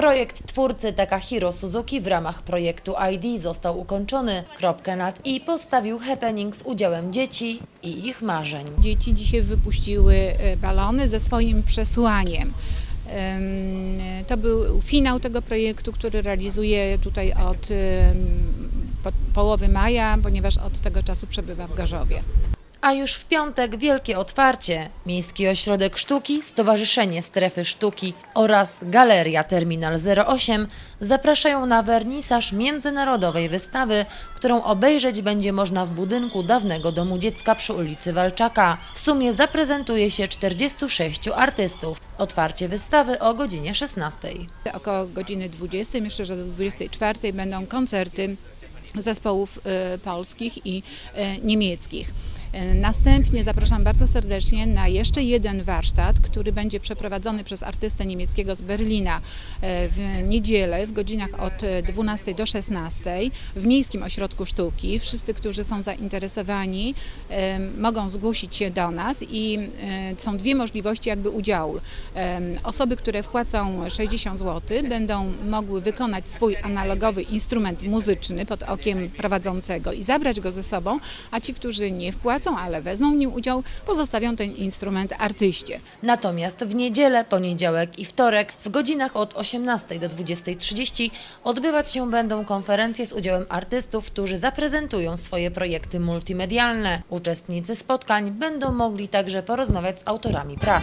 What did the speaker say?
Projekt twórcy Takahiro Suzuki w ramach projektu ID został ukończony. Kropkę nad i postawił happening z udziałem dzieci i ich marzeń. Dzieci dzisiaj wypuściły e, balony ze swoim przesłaniem. Em, To był finał tego projektu, który realizuję tutaj od połowy maja, ponieważ od tego czasu przebywa w Gorzowie. A już w piątek wielkie otwarcie. Miejski Ośrodek Sztuki, Stowarzyszenie Strefy Sztuki oraz Galeria Terminal 08 zapraszają na wernisaż międzynarodowej wystawy, którą obejrzeć będzie można w budynku dawnego Domu Dziecka przy ulicy Walczaka. W sumie zaprezentuje się 46 artystów. Otwarcie wystawy o godzinie 16. Około godziny 20, myślę, że do 24 będą koncerty zespołów e, polskich i e, niemieckich. Następnie zapraszam bardzo serdecznie na jeszcze jeden warsztat, który będzie przeprowadzony przez artystę niemieckiego z Berlina e, w niedzielę w godzinach od e, 12 do 16 w Miejskim Ośrodku Sztuki. Wszyscy, którzy są zainteresowani, mogą zgłosić się do nas i e, są dwie możliwości jakby udziału. Osoby, które wpłacą 60 zł, będą mogły wykonać swój analogowy instrument muzyczny pod okiem prowadzącego i zabrać go ze sobą, a ci, którzy nie wpłacą, ale wezmą w nim udział, pozostawią ten instrument artyście. Natomiast w niedzielę, poniedziałek i wtorek w godzinach od 18 do 20.30 odbywać się będą konferencje z udziałem artystów, którzy zaprezentują swoje projekty multimedialne. Uczestnicy spotkań będą mogli także porozmawiać z autorami prac.